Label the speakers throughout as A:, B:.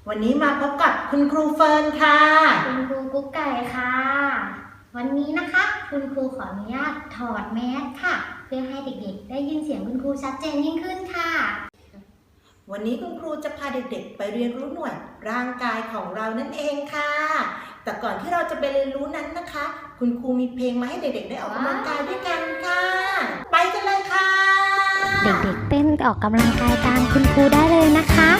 A: ดีค่ะวันนี้มาพบกับคุณครูเฟิร์นค่ะ
B: คุณครูกุ๊กไก่ค่ะ วันนี้นะคะ คุณครูขออนุญาตถอดแมสค่ะ เพื่อให้เด็กๆ ได้ยินเสียงคุณครูชัดเจนยิ่งขึ้นค่ะ
A: วันนี้คุณครูจะพาเด็กๆ ไปเรียนรู้หน่วยร่างกายของเรานั่นเองค่ะ แต่ก่อนที่เราจะไปเรียนรู้นั้นนะคะ คุณครูมีเพลงมาให้เด็กๆ ได้ออกกำลังกายด้วยกันค่ะ ไปกันเลยค่ะ
B: เด็กๆเต้นออกกำลังกายตามคุณครูได้เลยนะคะ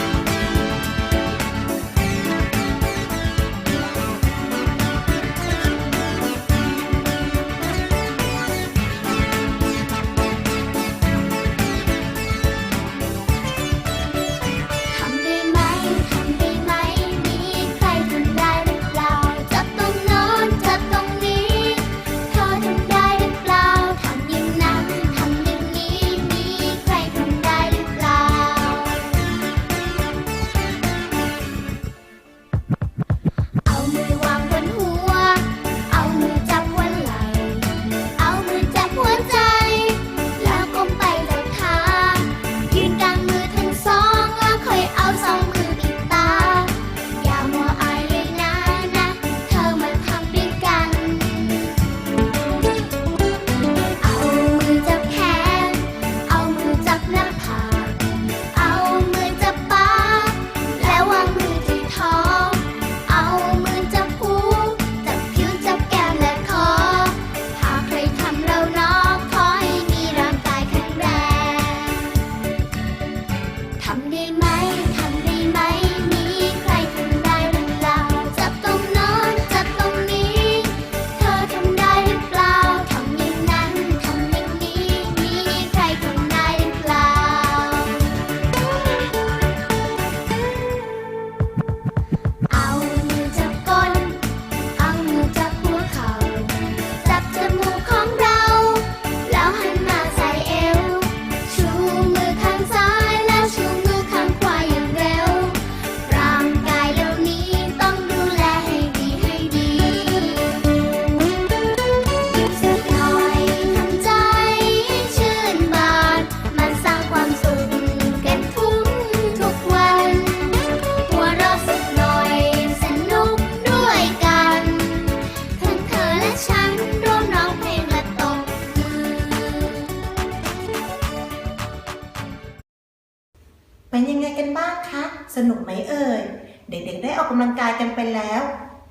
C: เป็นยังไงกันบ้างคะ สนุก
A: ไหมเอ่ย เด็กๆได้ออกกำลังกายกันไปแล้ว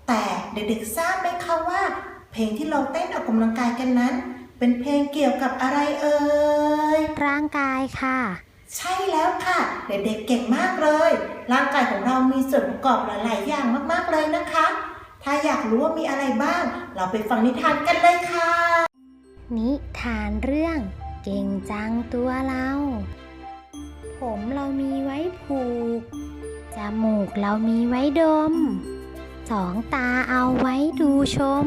A: แต่เด็กๆทราบไหมคะว่า เพลงที่เราเต้นออกกำลังกายกันนั้น เป็นเพลงเกี่ยวกับอะไรเอ่ย
B: ร่างกายค่ะ
A: ใช่แล้วค่ะ เด็กๆเก่งมากเลย ร่างกายของเรามีส่วนประกอบหลายๆอย่างมากๆเลยนะคะ ถ้าอยากรู้ว่ามีอะไรบ้าง เราไปฟังนิทานกันเลยค่ะ
B: นิทานเรื่องเก่งจังตัวเรา ผมเรามีไว้ผูก จมูกเรามีไว้ดม สองตาเอาไว้ดูชม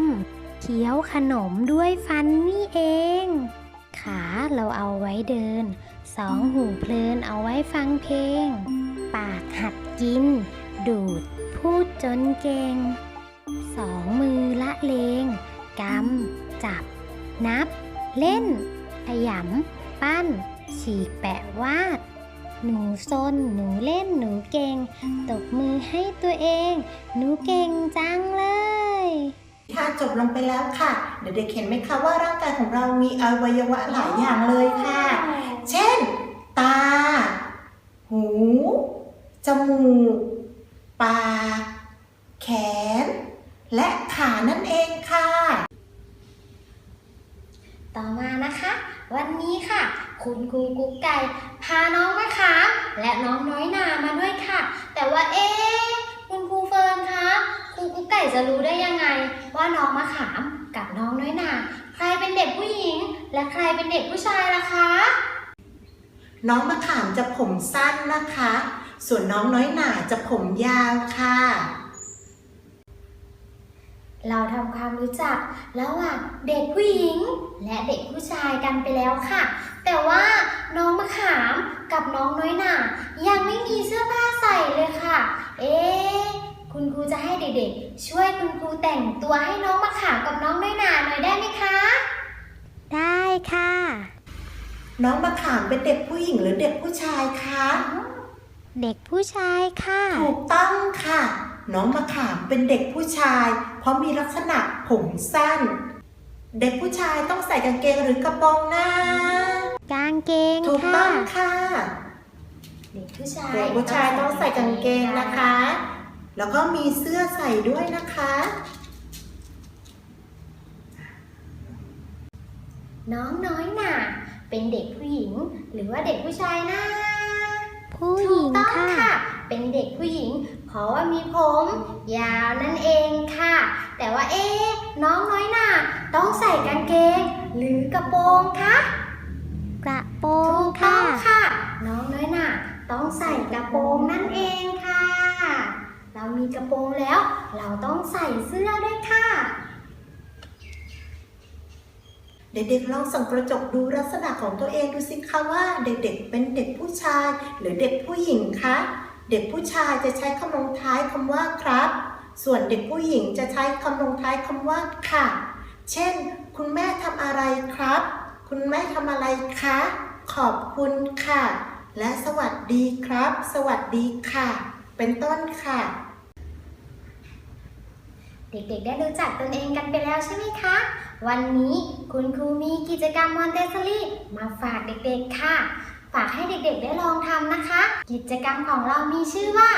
B: เคี้ยวขนมด้วยฟันนี่เอง ขาเราเอาไว้เดิน สองหูเพลินเอาไว้ฟังเพลง ปากหัดกิน ดูด พูดจนเก่ง สองมือละเลงกำ จับ นับ เล่น ขยำ ปั้น ฉีกแปะวาด หนูซน หนูเล่น หนูเก่ง ตบมือให้ตัวเอง หนูเก่งจังเลย
A: นิทานจบลงไปแล้วค่ะ เด็กๆเห็นไหมคะว่าร่างกายของเรามีอวัยวะหลายอย่างเลยค่ะ เช่น ตา หู จมูก ปาก แขน และขานั่นเองค่ะ
B: ต่อมานะคะ วันนี้ค่ะ คุณครูกุ๊กไก่ พาน้องมะขาม และน้องน้อยนามาด้วยค่ะ แต่ว่าเอ๊คุณครูเฟิร์นคะครูกุ๊กไก่จะรู้ได้ยังไง ว่าน้องมะขามกับน้องน้อยนาใครเป็นเด็กผู้หญิง และใครเป็นเด็กผู้ชายล่ะคะ
A: น้องมะขามจะผมสั้นนะคะ ส่วนน้องน้อยหนาจะผมยาวค่ะ
B: เราทำความรู้จักระหว่างเด็กผู้หญิงและเด็กผู้ชายกันไปแล้วค่ะ แต่ว่าน้องมะขามกับน้องน้อยหนายังไม่มีเสื้อผ้าใส่เลยค่ะ เอ๊ะคุณครูจะให้เด็กๆ ช่วยคุณครูแต่งตัวให้น้องมะขามกับน้องน้อยหนาหน่อยได้ไหมคะ ได้ค่ะ
A: น้องมะขามเป็นเด็กผู้หญิงหรือเด็กผู้ชายคะ
B: เเด็กผู้ชายค่ะ
A: ถูกต้องค่ะ น้องมะขามเป็นเด็กผู้ชาย เพราะมีลักษณะผมสั้น เด็กผู้ชายต้องใส่กางเกงหรือกระโปรงหน้า
B: กางเกง
A: ถูก
B: ค่ะ
A: ต้องค่ะ
B: เด็กผู้ชาย
A: เด็กผู้ชายต้องใส่กางเกงนะคะ แล้วก็มีเสื้อใส่ด้วยนะคะ
B: น้องน้อยหน่าเป็นเด็กผู้หญิงหรือว่าเด็กผู้ชายนะผู้ห
C: ถู
B: ญิ
C: ก
B: ง
C: ต้อง
B: ค่ะ
C: ค่ะ
B: เป็นเด็กผู้หญิง เพราะว่ามีผม ยาวนั่นเองค่ะ แต่ว่าเอ๊ะน้องน้อยหน่าต้องใส่กางเกง หรือกระโปรงคะกระโปรง
C: ถูกต้องค่ะ
B: น้องน้อยหน่าต้องใส่กระโปรงนั่นเองค่ะ เรามีกระโปรงแล้ว เราต้องใส่เสื้อด้วยค่ะ
A: เด็กๆลองส่องกระจกดูลักษณะของตัวเองดูสิคะว่าเด็กๆเป็นเด็กผู้ชาย หรือเด็กผู้หญิงคะ เด็กผู้ชายจะใช้คำลงท้ายคำว่าครับ ส่วนเด็กผู้หญิงจะใช้คำลงท้ายคำว่าค่ะ เช่น คุณแม่ทำอะไรครับ คุณแม่ทำอะไรคะ ขอบคุณค่ะ และสวัสดีครับ สวัสดีค่ะ เป็นต้นค่ะ
B: เด็กๆ ได้รู้จักตนเองกันไปแล้วใช่ไหมคะ วันนี้คุณครูมีกิจกรรมมอนเตสซอรี่มาฝากเด็กๆค่ะ ฝากให้เด็กๆได้ลองทำนะคะ กิจกรรมของเรามีชื่อว่า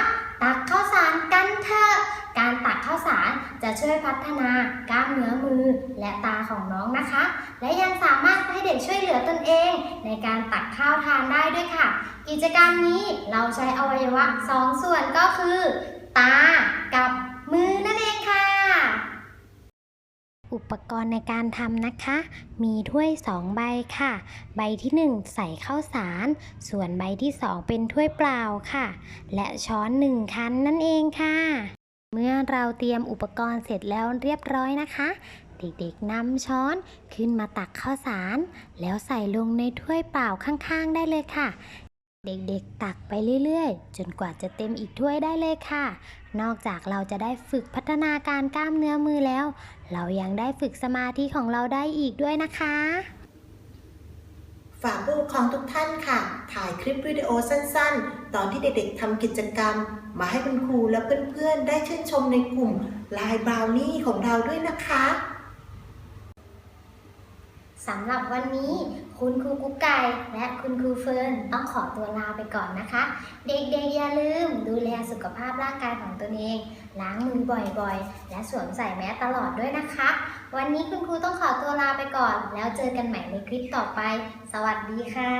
B: ตักข้าวสารกันเถอะการตักข้าวสารจะช่วยพัฒนากล้ามเนื้อมือและตาของน้องนะคะ และยังสามารถให้เด็กช่วยเหลือตนเอง ในการตักข้าวทานได้ด้วยค่ะ กิจกรรมนี้เราใช้อวัยวะสองส่วนก็คือ ตากับมือนั่นเอง อุปกรณ์ในการทำนะคะ มีถ้วย 2 ใบค่ะ ใบที่ 1 ใส่ข้าวสาร ส่วนใบที่ 2 เป็นถ้วยเปล่าค่ะ และช้อน 1 คันนั่นเองค่ะ เมื่อเราเตรียมอุปกรณ์เสร็จแล้วเรียบร้อยนะคะ เด็กๆนำช้อนขึ้นมาตักข้าวสาร แล้วใส่ลงในถ้วยเปล่าข้างๆ ได้เลยค่ะ เด็กๆตักไปเรื่อยๆ จนกว่าจะเต็มอีกถ้วยได้เลยค่ะ นอกจากเราจะได้ฝึกพัฒนาการกล้ามเนื้อมือแล้ว เรายังได้ฝึกสมาธิของเราได้อีกด้วยนะคะ
A: ฝากผู้ปกครองทุกท่านค่ะ ถ่ายคลิปวิดีโอสั้นๆ ตอนที่เด็กๆทำกิจกรรม มาให้คุณครูและเพื่อนๆ ได้ชื่นชมในกลุ่มลายบราวนี่ของเราด้วยนะคะ
B: สำหรับวันนี้คุณครูกุ๊กไก่และคุณครูเฟิร์นต้องขอตัวลาไปก่อนนะคะ เด็กๆอย่าลืมดูแลสุขภาพร่างกายของตัวเอง ล้างมือบ่อยๆ และสวมใส่แมสตลอดด้วยนะคะ วันนี้คุณครูต้องขอตัวลาไปก่อน แล้วเจอกันใหม่ในคลิปต่อไป สวัสดีค่ะ